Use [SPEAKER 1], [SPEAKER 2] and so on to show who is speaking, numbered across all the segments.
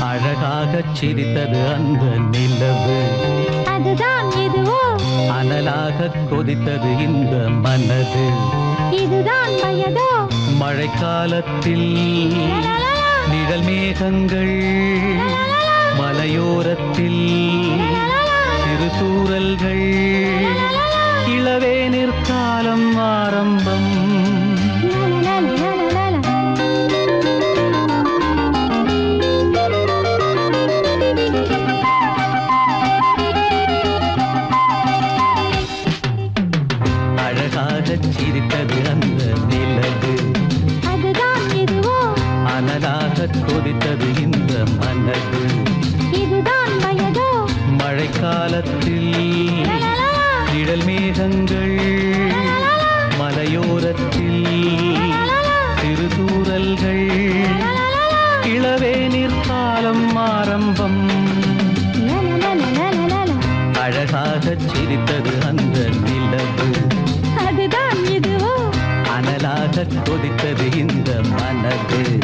[SPEAKER 1] அழகாகச் சிரித்தது அந்த நிலவு.
[SPEAKER 2] அதுதான் இதுவோ
[SPEAKER 1] அனலாகக் கொதித்தது இந்த மனது.
[SPEAKER 2] இதுதான் வயதோ?
[SPEAKER 1] மழைக்காலத்தில் நிழல் மேகங்கள் மலையோரத்தில் சிறு இளவே நிற்காலம் ஆரம்பம். நிற்காலம் ஆரம்பம். அழகாகச் சிரித்தது அந்த நிலவு.
[SPEAKER 2] அதுதான் இதுவோ?
[SPEAKER 1] அனலாகக் கொதித்தது இந்த மனது.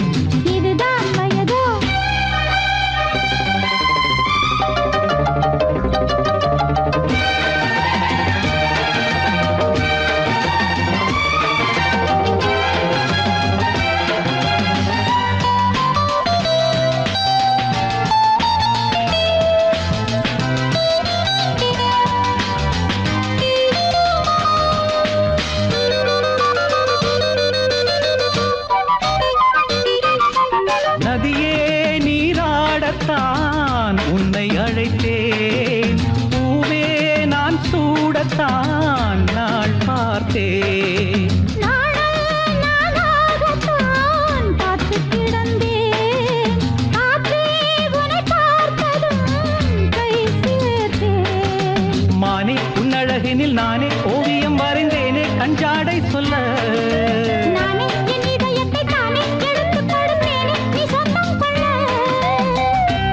[SPEAKER 1] நானே ஓவியம் வரைந்தேனே கஞ்சாடை சொல்ல.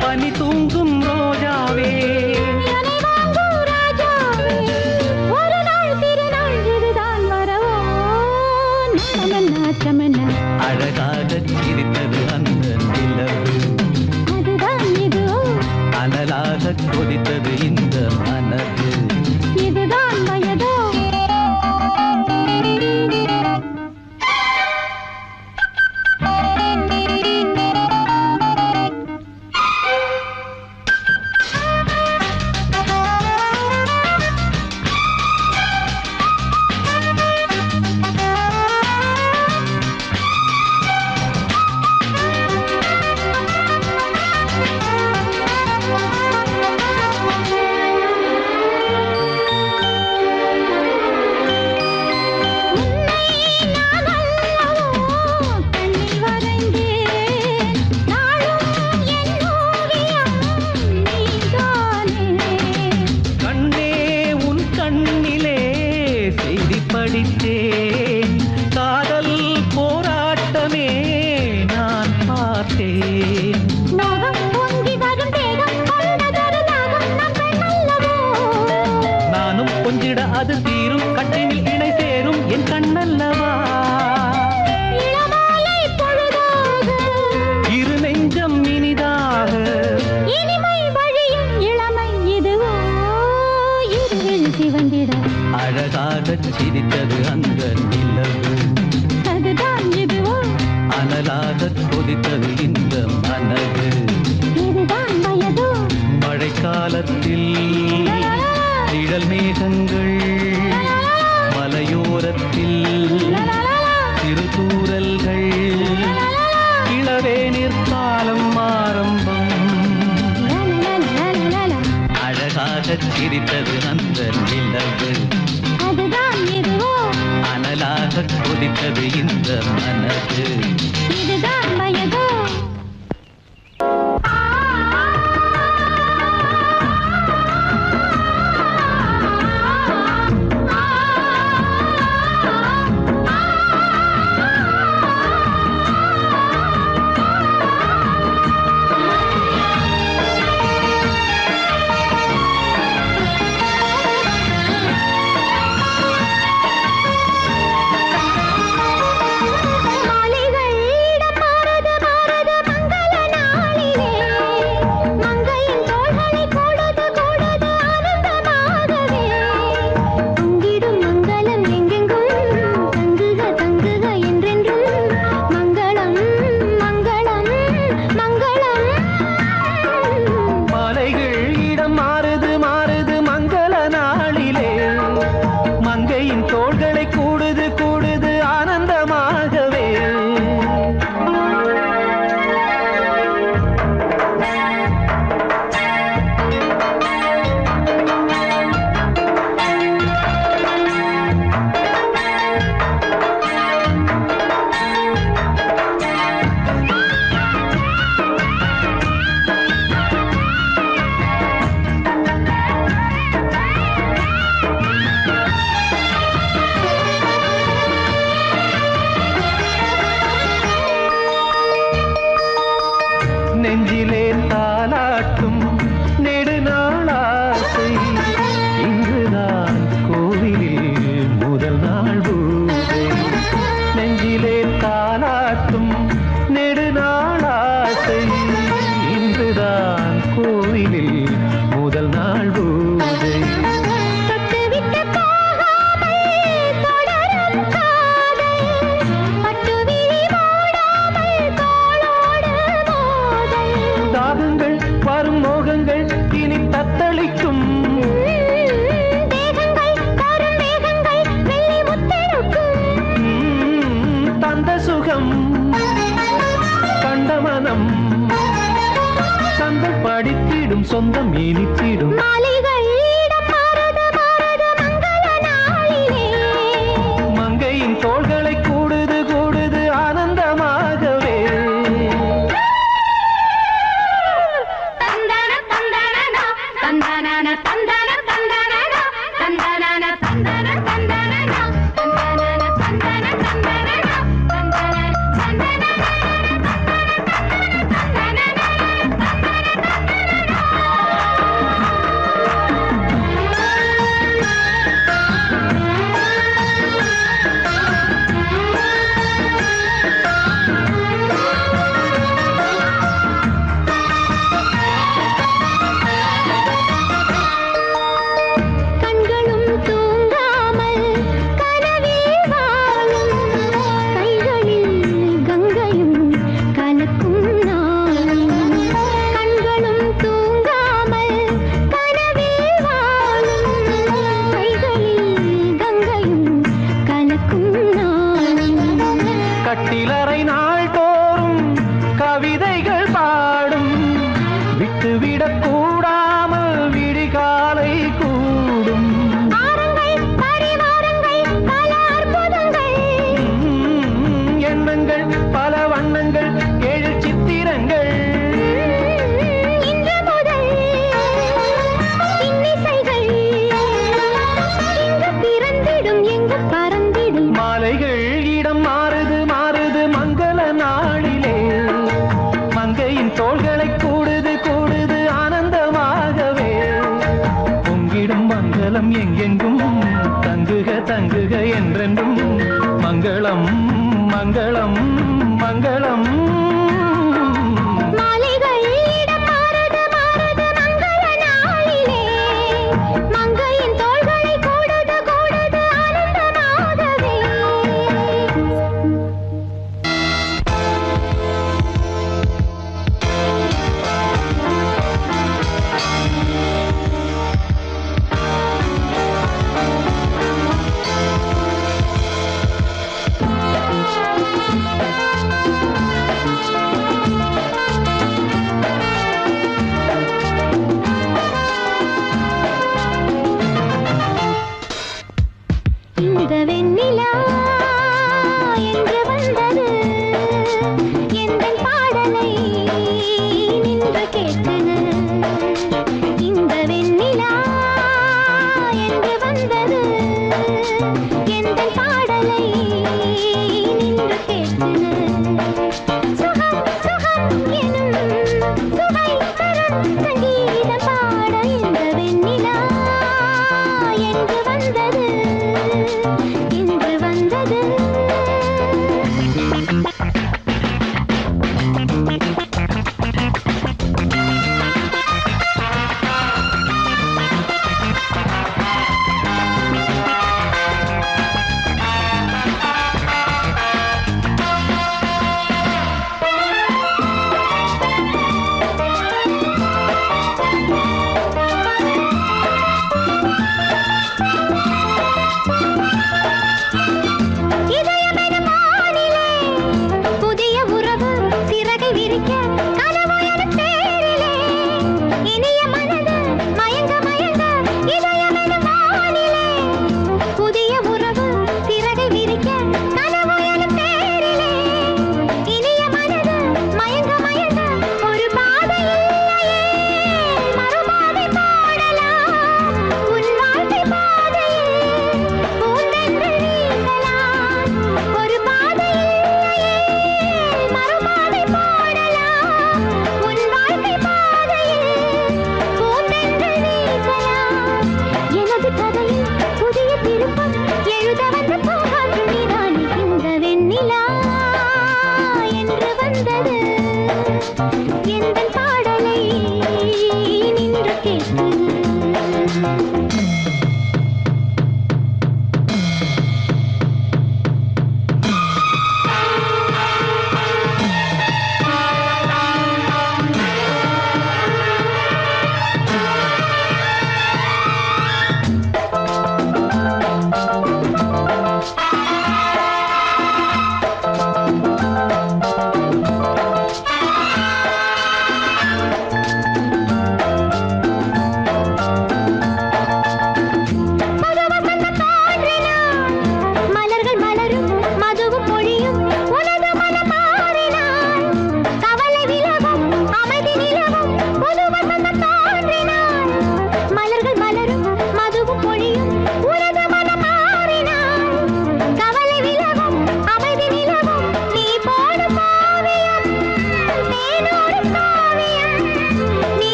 [SPEAKER 1] பனி தூங்கும் ரோஜாவே. அழகாகச் சிரித்தது அந்த நிலவு. அனலாகக் கொதித்தது இந்த மனது.
[SPEAKER 2] அல்லவோ?
[SPEAKER 1] நானும் கொஞ்சிட அது கொதித்தது இந்த மனது. மழைக்காலத்தில் நிழல் மேகங்கள் மலையோரத்தில் சிறு தூறல்கள் இளவே நிற்காலம் ஆரம்பம். அழகாகச் சிரித்தது அந்த நிலவு. அனலாகக் கொதித்தது இந்த மனது.